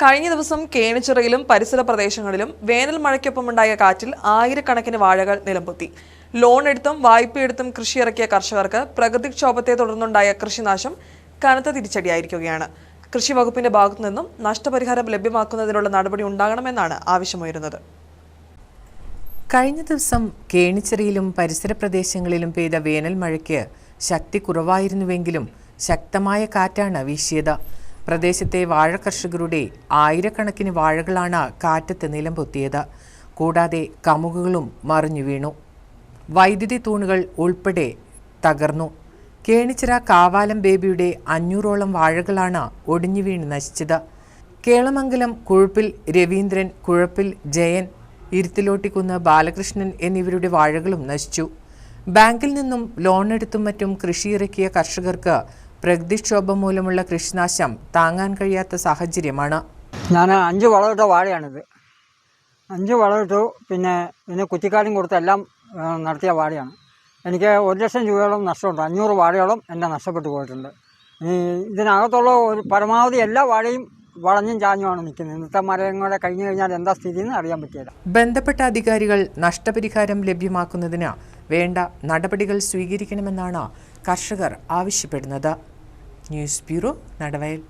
കഴിഞ്ഞ ദിവസം കേണിച്ചിറയിലും പരിസര പ്രദേശങ്ങളിലും വേനൽ മഴയ്ക്കൊപ്പമുണ്ടായ കാറ്റിൽ ആയിരക്കണക്കിന് വാഴകൾ നിലംപൊത്തി. ലോൺ എടുത്തും വായ്പയെടുത്തും കൃഷി ഇറക്കിയ കർഷകർക്ക് പ്രകൃതിക്ഷോഭത്തെ തുടർന്നുണ്ടായ കൃഷിനാശം കനത്ത തിരിച്ചടിയായിരിക്കുകയാണ്. കൃഷി വകുപ്പിന്റെ ഭാഗത്തു നിന്നും നഷ്ടപരിഹാരം ലഭ്യമാക്കുന്നതിനുള്ള നടപടി ഉണ്ടാകണമെന്നാണ് ആവശ്യമുയരുന്നത്. കഴിഞ്ഞ ദിവസം കേണിച്ചിറയിലും പരിസര പ്രദേശങ്ങളിലും പെയ്ത വേനൽ മഴയ്ക്ക് ശക്തി കുറവായിരുന്നുവെങ്കിലും ശക്തമായ കാറ്റാണ് വീശിയത്. പ്രദേശത്തെ വാഴ കർഷകരുടെ ആയിരക്കണക്കിന് വാഴകളാണ് കാറ്റത്ത് നിലംപൊത്തിയത്. കൂടാതെ കമുകുകളും മറിഞ്ഞു വീണു. വൈദ്യുതി തൂണുകൾ ഉൾപ്പെടെ തകർന്നു. കേണിച്ചിറ കാവാലം ബേബിയുടെ അഞ്ഞൂറോളം വാഴകളാണ് ഒടിഞ്ഞു വീണ് നശിച്ചത്. കേളമംഗലം കുഴപ്പിൽ രവീന്ദ്രൻ കുഴപ്പിൽ ജയൻ ഇരുത്തിലോട്ടിക്കുന്ന് ബാലകൃഷ്ണൻ എന്നിവരുടെ വാഴകളും നശിച്ചു. ബാങ്കിൽ നിന്നും ലോൺ എടുത്തും മറ്റും കൃഷിയിറക്കിയ കർഷകർക്ക് പ്രകൃതിക്ഷോഭം മൂലമുള്ള കൃഷിനാശം താങ്ങാൻ കഴിയാത്ത സാഹചര്യമാണ്. ഞാൻ അഞ്ച് വളമിട്ട വാഴയാണിത്. അഞ്ച് വളമിട്ടു പിന്നെ പിന്നെ കുറ്റിക്കാടും കൊടുത്ത് എല്ലാം നടത്തിയ വാഴയാണ്. എനിക്ക് ഒരു ലക്ഷം രൂപയോളം നഷ്ടമുണ്ട്. അഞ്ഞൂറ് വാഴയോളം എന്റെ നഷ്ടപ്പെട്ടു പോയിട്ടുണ്ട്. ഇതിനകത്തുള്ള ഒരു പരമാവധി എല്ലാ വാഴയും വളഞ്ഞും ചാഞ്ഞുമാണ് നിൽക്കുന്നത്. ഇന്നത്തെ മരങ്ങളെ കഴിഞ്ഞു കഴിഞ്ഞാൽ എന്താ സ്ഥിതി എന്ന് അറിയാൻ പറ്റിയില്ല ബന്ധപ്പെട്ട അധികാരികൾ നഷ്ടപരിഹാരം ലഭ്യമാക്കുന്നതിന് വേണ്ട നടപടികൾ സ്വീകരിക്കണമെന്നാണ് കർഷകർ ആവശ്യപ്പെടുന്നത്. News bureau Nadavayal.